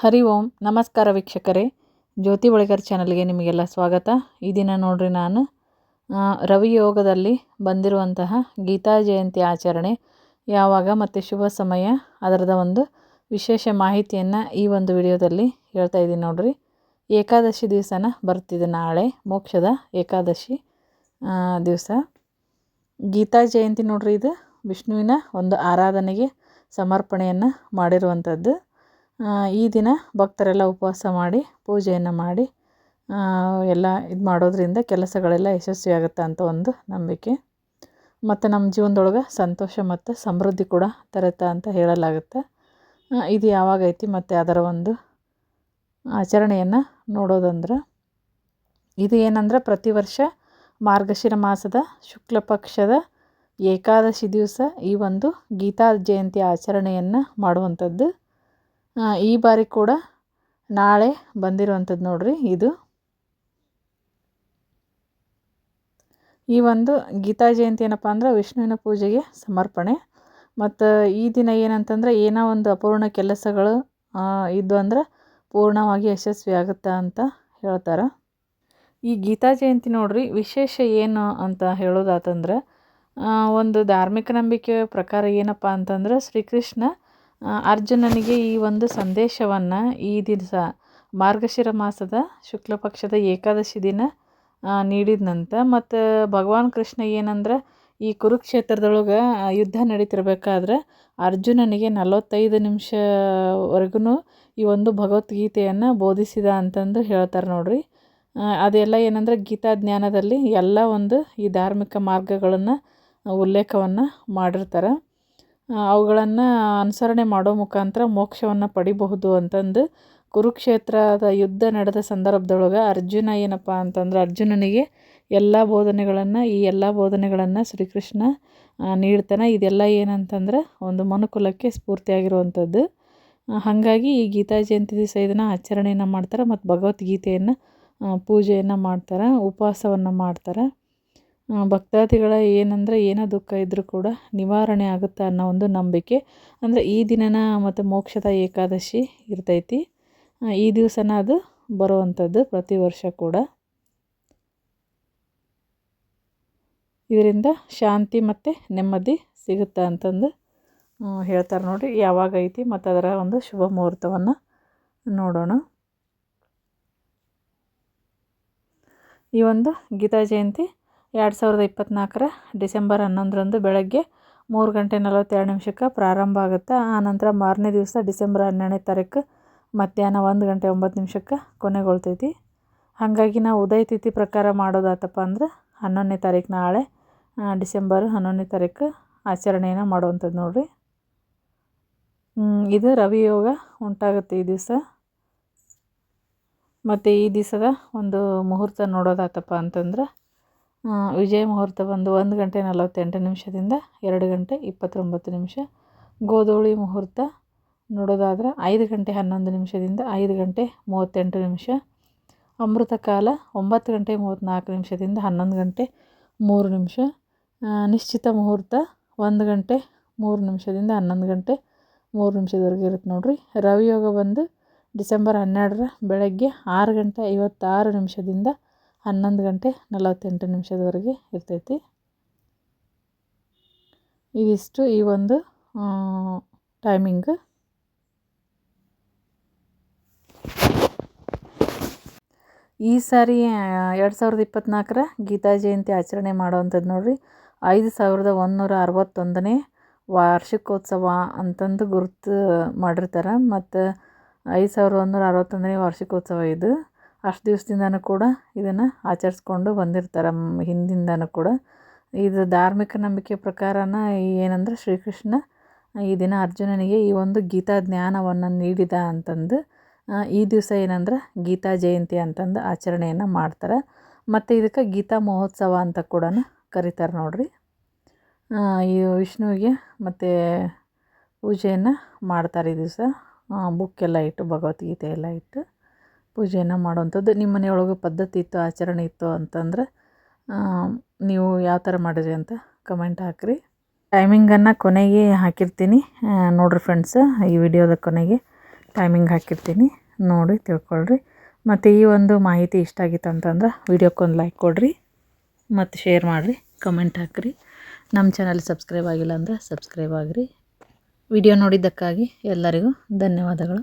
ಹರಿ ಓಂ. ನಮಸ್ಕಾರ ವೀಕ್ಷಕರೇ. ಜ್ಯೋತಿ ಬಳಿಗರ್ ಚಾನಲ್ಗೆ ನಿಮಗೆಲ್ಲ ಸ್ವಾಗತ. ಈ ದಿನ ನೋಡ್ರಿ ನಾನು ರವಿಯೋಗದಲ್ಲಿ ರವಿ ಯೋಗದಲ್ಲಿ ಬಂದಿರುವಂತಹ ಗೀತಾ ಜಯಂತಿ ಆಚರಣೆ. ಯಾವಾಗ ಮತ್ತು ಶುಭ ಸಮಯ. ಅದರದ ಒಂದು ವಿಶೇಷ ಮಾಹಿತಿಯನ್ನು ಈ ಒಂದು ವಿಡಿಯೋದಲ್ಲಿ ಹೇಳ್ತಾ ಇದ್ದೀನಿ ನೋಡ್ರಿ. ಏಕಾದಶಿ ದಿವಸನ ಬರ್ತಿದೆ ನಾಳೆ, ಮೋಕ್ಷದ ಏಕಾದಶಿ ದಿವಸ. ಗೀತಾ ಜಯಂತಿ ನೋಡ್ರಿ ಇದು. ವಿಷ್ಣುವಿನ ಒಂದು ಆರಾಧನೆಗೆ ಸಮರ್ಪಣೆಯನ್ನು ಮಾಡಿರುವಂಥದ್ದು ಈ ದಿನ ಭಕ್ತರೆಲ್ಲ ಉಪವಾಸ ಮಾಡಿ, ಪೂಜೆಯನ್ನು ಮಾಡಿ ಎಲ್ಲ ಇದು ಮಾಡೋದ್ರಿಂದ ಕೆಲಸಗಳೆಲ್ಲ ಯಶಸ್ವಿಯಾಗುತ್ತೆ ಅಂತ ಒಂದು ನಂಬಿಕೆ. ಮತ್ತು ನಮ್ಮ ಜೀವನದೊಳಗೆ ಸಂತೋಷ ಮತ್ತು ಸಮೃದ್ಧಿ ಕೂಡ ತರುತ್ತೆ ಅಂತ ಹೇಳಲಾಗುತ್ತೆ. ಇದು ಯಾವಾಗೈತಿ ಮತ್ತು ಅದರ ಒಂದು ಆಚರಣೆಯನ್ನು ನೋಡೋದಂದ್ರೆ, ಇದು ಏನಂದ್ರೆ ಪ್ರತಿ ವರ್ಷ ಮಾರ್ಗಶಿರ ಮಾಸದ ಶುಕ್ಲ ಪಕ್ಷದ ಏಕಾದಶಿ ದಿವಸ ಈ ಒಂದು ಗೀತಾ ಜಯಂತಿ ಆಚರಣೆಯನ್ನು ಮಾಡುವಂಥದ್ದು. ಈ ಬಾರಿ ಕೂಡ ನಾಳೆ ಬಂದಿರುವಂಥದ್ದು ನೋಡ್ರಿ ಇದು. ಈ ಒಂದು ಗೀತಾ ಜಯಂತಿ ಏನಪ್ಪ ಅಂದ್ರೆ ವಿಷ್ಣುವಿನ ಪೂಜೆಗೆ ಸಮರ್ಪಣೆ. ಮತ್ತು ಈ ದಿನ ಏನಂತಂದ್ರೆ ಏನೋ ಒಂದು ಅಪೂರ್ಣ ಕೆಲಸಗಳು ಇದ್ದು ಅಂದ್ರೆ ಪೂರ್ಣವಾಗಿ ಯಶಸ್ವಿ ಆಗುತ್ತೆ ಅಂತ ಹೇಳ್ತಾರೆ. ಈ ಗೀತಾ ಜಯಂತಿ ನೋಡ್ರಿ ವಿಶೇಷ ಏನು ಅಂತ ಹೇಳೋದಾತಂದ್ರೆ ಒಂದು ಧಾರ್ಮಿಕ ನಂಬಿಕೆ ಪ್ರಕಾರ ಏನಪ್ಪ ಅಂತಂದ್ರೆ ಶ್ರೀಕೃಷ್ಣ ಅರ್ಜುನನಿಗೆ ಈ ಒಂದು ಸಂದೇಶವನ್ನು ಈ ದಿವಸ ಮಾರ್ಗಶಿರ ಮಾಸದ ಶುಕ್ಲ ಪಕ್ಷದ ಏಕಾದಶಿ ದಿನ ನೀಡಿದ್ನಂತ. ಮತ್ತು ಭಗವಾನ್ ಕೃಷ್ಣ ಏನಂದ್ರೆ, ಈ ಕುರುಕ್ಷೇತ್ರದೊಳಗೆ ಯುದ್ಧ ನಡೀತಿರ್ಬೇಕಾದ್ರೆ ಅರ್ಜುನನಿಗೆ ನಲವತ್ತೈದು ನಿಮಿಷವರೆಗೂ ಈ ಒಂದು ಭಗವದ್ಗೀತೆಯನ್ನು ಬೋಧಿಸಿದ ಅಂತಂದು ಹೇಳ್ತಾರೆ ನೋಡ್ರಿ. ಅದೆಲ್ಲ ಏನಂದ್ರೆ, ಗೀತಾ ಜ್ಞಾನದಲ್ಲಿ ಎಲ್ಲ ಒಂದು ಈ ಧಾರ್ಮಿಕ ಮಾರ್ಗಗಳನ್ನು, ಉಲ್ಲೇಖವನ್ನು ಮಾಡಿರ್ತಾರೆ. ಅವುಗಳನ್ನು ಅನುಸರಣೆ ಮಾಡೋ ಮುಖಾಂತರ ಮೋಕ್ಷವನ್ನು ಪಡಿಬಹುದು ಅಂತಂದು ಕುರುಕ್ಷೇತ್ರದ ಯುದ್ಧ ನಡೆದ ಸಂದರ್ಭದೊಳಗೆ ಅರ್ಜುನ ಏನಪ್ಪ ಅಂತಂದ್ರೆ ಅರ್ಜುನನಿಗೆ ಎಲ್ಲ ಬೋಧನೆಗಳನ್ನು, ಈ ಎಲ್ಲ ಬೋಧನೆಗಳನ್ನು ಶ್ರೀಕೃಷ್ಣ ನೀಡ್ತಾನೆ. ಇದೆಲ್ಲ ಏನಂತಂದ್ರೆ ಒಂದು ಮನುಕುಲಕ್ಕೆ ಸ್ಫೂರ್ತಿಯಾಗಿರುವಂಥದ್ದು. ಹಾಗಾಗಿ ಈ ಗೀತಾ ಜಯಂತಿ ದಿವಸ ಇದನ್ನು ಆಚರಣೆಯನ್ನು ಮಾಡ್ತಾರೆ ಮತ್ತು ಭಗವದ್ಗೀತೆಯನ್ನು ಪೂಜೆಯನ್ನು ಮಾಡ್ತಾರೆ, ಉಪವಾಸವನ್ನು ಮಾಡ್ತಾರೆ. ಭಕ್ತಾದಿಗಳ ಏನಂದರೆ ಏನೇ ದುಃಖ ಇದ್ದರೂ ಕೂಡ ನಿವಾರಣೆ ಆಗುತ್ತೆ ಅನ್ನೋ ಒಂದು ನಂಬಿಕೆ. ಅಂದರೆ ಈ ದಿನನ ಮತ್ತು ಮೋಕ್ಷದ ಏಕಾದಶಿ ಇರ್ತೈತಿ. ಈ ದಿವಸನ ಅದು ಬರುವಂಥದ್ದು ಪ್ರತಿ ವರ್ಷ ಕೂಡ. ಇದರಿಂದ ಶಾಂತಿ ಮತ್ತು ನೆಮ್ಮದಿ ಸಿಗುತ್ತೆ ಅಂತಂದು ಹೇಳ್ತಾರೆ ನೋಡಿ ಯಾವಾಗ ಐತಿ ಮತ್ತು ಅದರ ಒಂದು ಶುಭ ಮುಹೂರ್ತವನ್ನು ನೋಡೋಣ. ಈ ಒಂದು ಗೀತಾ ಜಯಂತಿ ಎರಡು ಸಾವಿರದ ಇಪ್ಪತ್ತ್ನಾಲ್ಕರ ಡಿಸೆಂಬರ್ ಹನ್ನೊಂದರಂದು ಬೆಳಗ್ಗೆ ಮೂರು ಗಂಟೆ ನಲವತ್ತೆರಡು ನಿಮಿಷಕ್ಕೆ ಪ್ರಾರಂಭ ಆಗುತ್ತೆ ಆನಂತರ ಮಾರನೇ ದಿವಸ ಡಿಸೆಂಬರ್ ಹನ್ನೆರಡನೇ ತಾರೀಕು ಮಧ್ಯಾಹ್ನ ಒಂದು ಗಂಟೆ ಒಂಬತ್ತು ನಿಮಿಷಕ್ಕೆ ಕೊನೆಗೊಳ್ತೈತಿ. ಹಾಗಾಗಿ ನಾವು ಉದಯ ತಿಥಿ ಪ್ರಕಾರ ಮಾಡೋದಾತಪ್ಪ ಅಂದ್ರೆ ಹನ್ನೊಂದನೇ ತಾರೀಕು ನಾಳೆ ಡಿಸೆಂಬರ್ ಹನ್ನೊಂದನೇ ತಾರೀಕು ಆಚರಣೆಯನ್ನು ಮಾಡುವಂಥದ್ದು ನೋಡಿರಿ. ಇದು ರವಿ ಯೋಗ ಉಂಟಾಗುತ್ತೆ ಈ ದಿವಸ. ಮತ್ತು ಈ ದಿವಸದ ಒಂದು ಮುಹೂರ್ತ ನೋಡೋದಾತಪ್ಪ ಅಂತಂದ್ರೆ ವಿಜಯ ಮುಹೂರ್ತ ಬಂದು ಒಂದು ಗಂಟೆ ನಲವತ್ತೆಂಟು ನಿಮಿಷದಿಂದ ಎರಡು ಗಂಟೆ ಇಪ್ಪತ್ತೊಂಬತ್ತು ನಿಮಿಷ. ಗೋಧೂಳಿ ಮುಹೂರ್ತ ನೋಡೋದಾದ್ರೆ ಐದು ಗಂಟೆ ಹನ್ನೊಂದು ನಿಮಿಷದಿಂದ ಐದು ಗಂಟೆ ಮೂವತ್ತೆಂಟು ನಿಮಿಷ. ಅಮೃತ ಕಾಲ ಒಂಬತ್ತು ಗಂಟೆ ಮೂವತ್ತ್ನಾಲ್ಕು ನಿಮಿಷದಿಂದ ಹನ್ನೊಂದು ಗಂಟೆ ಮೂರು ನಿಮಿಷ. ನಿಶ್ಚಿತ ಮುಹೂರ್ತ ಒಂದು ಗಂಟೆ ಮೂರು ನಿಮಿಷದಿಂದ ಹನ್ನೊಂದು ಗಂಟೆ ಮೂರು ನಿಮಿಷದವರೆಗೆ ಇರುತ್ತೆ ನೋಡಿರಿ. ರವಿಯೋಗ ಬಂದು ಡಿಸೆಂಬರ್ ಹನ್ನೆರಡರ ಬೆಳಗ್ಗೆ ಆರು ಗಂಟೆ ಐವತ್ತಾರು ನಿಮಿಷದಿಂದ ಹನ್ನೊಂದು ಗಂಟೆ ನಲವತ್ತೆಂಟು ನಿಮಿಷದವರೆಗೆ ಇರ್ತೈತಿ. ಇದಿಷ್ಟು ಈ ಒಂದು ಟೈಮಿಂಗ್ ಈ ಸಾರಿ ಎರಡು ಸಾವಿರದ ಇಪ್ಪತ್ತ್ನಾಲ್ಕರ ಗೀತಾ ಜಯಂತಿ ಆಚರಣೆ ಮಾಡುವಂಥದ್ದು ನೋಡಿರಿ. ಐದು ಸಾವಿರದ ಒಂದುನೂರ ಅರವತ್ತೊಂದನೇ ವಾರ್ಷಿಕೋತ್ಸವ ಅಂತಂದು ಗುರುತು ಮಾಡಿರ್ತಾರೆ. ಮತ್ತು ಐದು ಸಾವಿರದ ಒಂದುನೂರ ಅರವತ್ತೊಂದನೇ ವಾರ್ಷಿಕೋತ್ಸವ ಇದು. ಅಷ್ಟು ದಿವಸದಿಂದನೂ ಕೂಡ ಇದನ್ನು ಆಚರಿಸ್ಕೊಂಡು ಬಂದಿರ್ತಾರೆ. ಹಿಂದಿಂದನೂ ಕೂಡ. ಇದು ಧಾರ್ಮಿಕ ನಂಬಿಕೆ ಪ್ರಕಾರನ ಏನಂದ್ರೆ ಶ್ರೀಕೃಷ್ಣ ಈ ದಿನ ಅರ್ಜುನನಿಗೆ ಈ ಒಂದು ಗೀತಾ ಜ್ಞಾನವನ್ನು ನೀಡಿದ ಅಂತಂದು ಈ ದಿವಸ ಏನಂದ್ರೆ ಗೀತಾ ಜಯಂತಿ ಅಂತಂದು ಆಚರಣೆಯನ್ನು ಮಾಡ್ತಾರೆ. ಮತ್ತು ಇದಕ್ಕೆ ಗೀತಾ ಮಹೋತ್ಸವ ಅಂತ ಕೂಡ ಕರೀತಾರೆ ನೋಡಿರಿ. ಈ ವಿಷ್ಣುವಿಗೆ ಮತ್ತು ಪೂಜೆಯನ್ನು ಮಾಡ್ತಾರೆ ಈ ದಿವಸ. ಬುಕ್ಕೆಲ್ಲ ಇಟ್ಟು ಭಗವದ್ಗೀತೆ ಎಲ್ಲ ಇಟ್ಟು. ಪೂಜೆಯನ್ನು ಮಾಡುವಂಥದ್ದು. ನಿಮ್ಮ ಮನೆಯೊಳಗೆ ಪದ್ಧತಿ ಇತ್ತು, ಆಚರಣೆ ಇತ್ತು ಅಂತಂದ್ರೆ ನೀವು ಯಾವ ಥರ ಮಾಡಿರಿ ಅಂತ ಕಮೆಂಟ್ ಹಾಕಿರಿ. ಟೈಮಿಂಗನ್ನು ಕೊನೆಗೆ ಹಾಕಿರ್ತೀನಿ. ನೋಡಿರಿ ಫ್ರೆಂಡ್ಸ್ ಈ ವಿಡಿಯೋದ ಕೊನೆಗೆ ಟೈಮಿಂಗ್ ಹಾಕಿರ್ತೀನಿ. ನೋಡಿ, ತಿಳ್ಕೊಳ್ರಿ. ಮತ್ತು ಈ ಒಂದು ಮಾಹಿತಿ ಇಷ್ಟ ಆಗಿತ್ತು ಅಂತಂದ್ರೆ ವಿಡಿಯೋಕ್ಕೊಂದು ಲೈಕ್ ಕೊಡಿರಿ. ಮತ್ತು ಶೇರ್ ಮಾಡಿರಿ ಕಮೆಂಟ್ ಹಾಕಿರಿ. ನಮ್ಮ ಚಾನಲ್ ಸಬ್ಸ್ಕ್ರೈಬ್ ಆಗಿಲ್ಲ ಅಂದರೆ ಸಬ್ಸ್ಕ್ರೈಬ್ ಆಗಿರಿ. ವಿಡಿಯೋ ನೋಡಿದ್ದಕ್ಕಾಗಿ ಎಲ್ಲರಿಗೂ ಧನ್ಯವಾದಗಳು.